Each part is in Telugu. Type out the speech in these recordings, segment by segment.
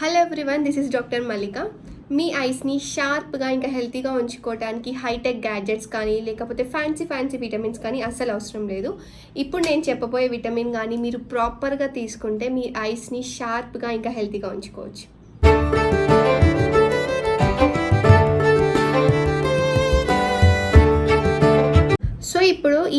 Hello everyone this is doctor Mallika మీ ఐస్ని షార్ప్గా ఇంకా హెల్తీగా ఉంచుకోవడానికి హైటెక్ గ్యాడ్జెట్స్ కానీ లేకపోతే ఫ్యాన్సీ ఫ్యాన్సీ విటమిన్స్ కానీ అస్సలు అవసరం లేదు. ఇప్పుడు నేను చెప్పబోయే విటమిన్ కానీ మీరు ప్రాపర్గా తీసుకుంటే మీ ఐస్ని షార్ప్గా ఇంకా హెల్తీగా ఉంచుకోవచ్చు.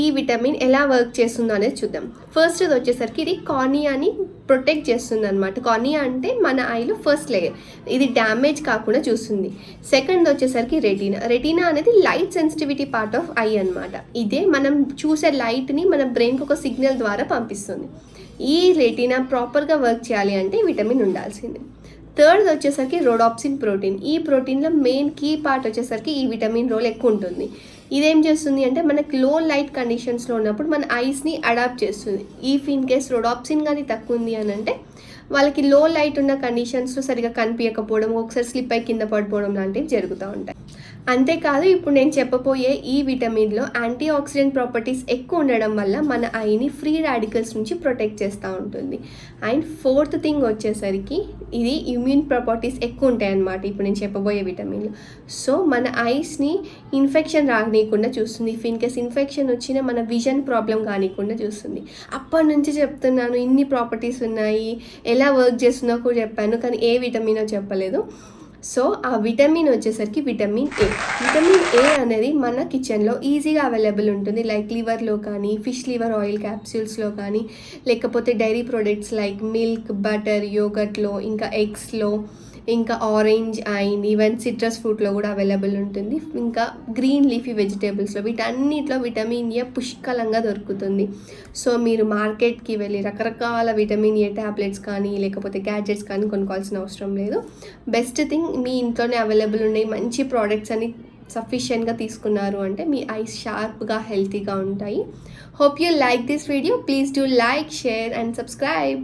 ఈ విటమిన్ ఎలా వర్క్ చేస్తుందో అనేది చూద్దాం. ఫస్ట్ ఇది వచ్చేసరికి ఇది కార్నియాని ప్రొటెక్ట్ చేస్తుంది అనమాట కార్నియా అంటే మన ఐలో ఫస్ట్ లేయర్ ఇది డ్యామేజ్ కాకుండా చూస్తుంది. సెకండ్ వచ్చేసరికి రెటీనా రెటీనా అనేది light sensitivity part of eye అన్నమాట. ఇదే మనం చూసే లైట్ని మన బ్రెయిన్కి ఒక సిగ్నల్ ద్వారా పంపిస్తుంది. ఈ రెటీనా ప్రాపర్గా వర్క్ చేయాలి అంటే విటమిన్ ఉండాల్సిందే. థర్డ్ వచ్చేసరికి రోడాప్సిన్ ప్రోటీన్ ఈ ప్రోటీన్లో మెయిన్ కీ పార్ట్ వచ్చేసరికి ఈ విటమిన్ రోల్ ఎక్కువ ఉంటుంది. ఇదేం చేస్తుంది అంటే మనకి లో లైట్ కండిషన్స్లో ఉన్నప్పుడు మన ఐస్ని అడాప్ట్ చేస్తుంది. ఈ ఇన్ కేస్ రోడాప్సిన్ కానీ తక్కువ ఉంది అని అంటే వాళ్ళకి లో లైట్ ఉన్న కండిషన్స్లో సరిగా కనిపించకపోవడం ఒకసారి స్లిప్ అయి కింద పడిపోవడం లాంటివి జరుగుతూ ఉంటాయి. అంతేకాదు ఇప్పుడు నేను చెప్పబోయే ఈ విటమిన్లో యాంటీ ఆక్సిడెంట్ ప్రాపర్టీస్ ఎక్కువ ఉండడం వల్ల మన ఐని ఫ్రీ రాడికల్స్ నుంచి ప్రొటెక్ట్ చేస్తూ ఉంటుంది. అండ్ ఫోర్త్ థింగ్ వచ్చేసరికి ఇది ఇమ్యూన్ ప్రాపర్టీస్ ఎక్కువ ఉంటాయి అన్నమాట ఇప్పుడు నేను చెప్పబోయే విటమిన్లు. సో మన ఐస్ని ఇన్ఫెక్షన్ రానియకుండా చూస్తుంది. ఫిన్కేస్ ఇన్ కేస్ ఇన్ఫెక్షన్ వచ్చినా మన విజన్ ప్రాబ్లం కానియకుండా చూస్తుంది. అప్పటి నుంచి చెప్తున్నాను ఇన్ని ప్రాపర్టీస్ ఉన్నాయి ఎలా వర్క్ చేస్తుందో కూడా చెప్పాను కానీ ఏ విటమినో చెప్పలేదు. సో ఆ విటమిన్ వచ్చేసరికి విటమిన్ ఏ. విటమిన్ ఏ అనేది మన కిచెన్లో ఈజీగా అవైలబుల్ ఉంటుంది. లైక్ లివర్లో కానీ ఫిష్ లివర్ ఆయిల్ క్యాప్సూల్స్లో కానీ లేకపోతే dairy products like milk butter యోగట్లో ఇంకా ఎగ్స్లో ఇంకా ఆరెంజ్ అండ్ ఈవెన్ సిట్రస్ ఫ్రూట్లో కూడా అవైలబుల్ ఉంటుంది. ఇంకా గ్రీన్ లీఫీ వెజిటేబుల్స్లో వీటన్నిటిలో విటమిన్ ఏ పుష్కలంగా దొరుకుతుంది. సో మీరు మార్కెట్కి వెళ్ళి రకరకాల విటమిన్ ఏ ట్యాబ్లెట్స్ కానీ లేకపోతే గ్యాడ్జెట్స్ కానీ కొనుక్కోవాల్సిన అవసరం లేదు. బెస్ట్ థింగ్ మీ ఇంట్లోనే అవైలబుల్ ఉన్నాయి మంచి ప్రోడక్ట్స్ అని సఫిషియెంట్గా తీసుకున్నారు అంటే మీ ఐస్ షార్ప్గా హెల్తీగా ఉంటాయి. Hope you like this video please do like share and subscribe